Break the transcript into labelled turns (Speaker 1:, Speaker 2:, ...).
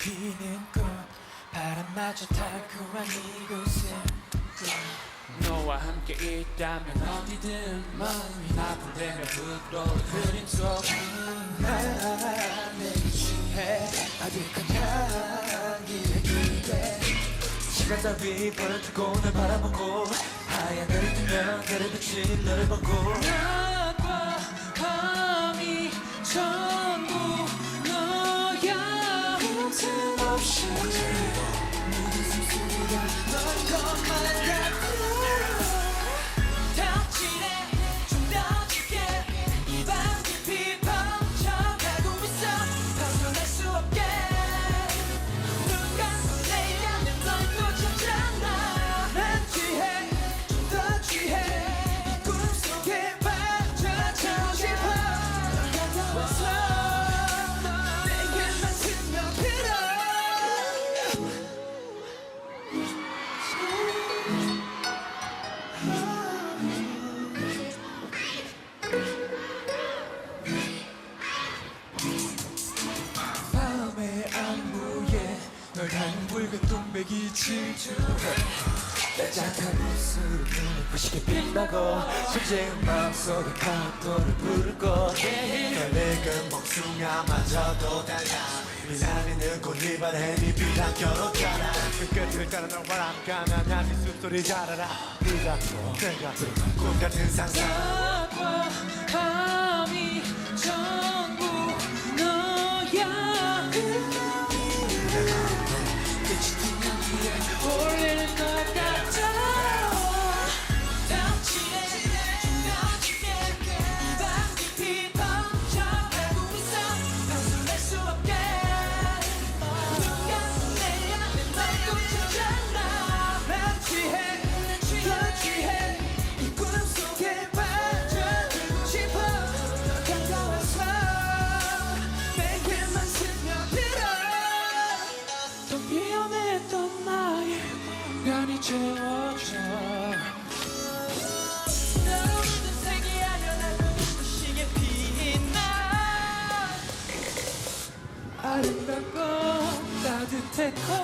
Speaker 1: 피는 꽃 바람마저 달콤한 이곳에 너와 함께 있다면 어디든 마음이 나쁜데면 부드러운 그림 속 나를 취해 아득한 향기에 기대 시간 따위 버려두고 널 바라보고 하얀 별을 뜨면 별을 비친 너를 보고 낮과 밤이 전부 너야. 틈없이 모든 숨소리가 널 닮은 붉은 동백이 질주해. 따뜻한 입술로 눈을 부시게 빛나고 솔직한 마음속에 파도를 부르고
Speaker 2: 널 내가 목숭아마저도 달라. 미나리는 꽃잎안에 네 비단 겨눴잖아 그 끝을 따라 널 바람가면 한이 숲소리 자라라. 네가 내가 꿈 같은 상상
Speaker 1: 면이 채워져. 널 웃는 색이 아니라 날 눈부시게 빛나. 아름답고 따뜻했고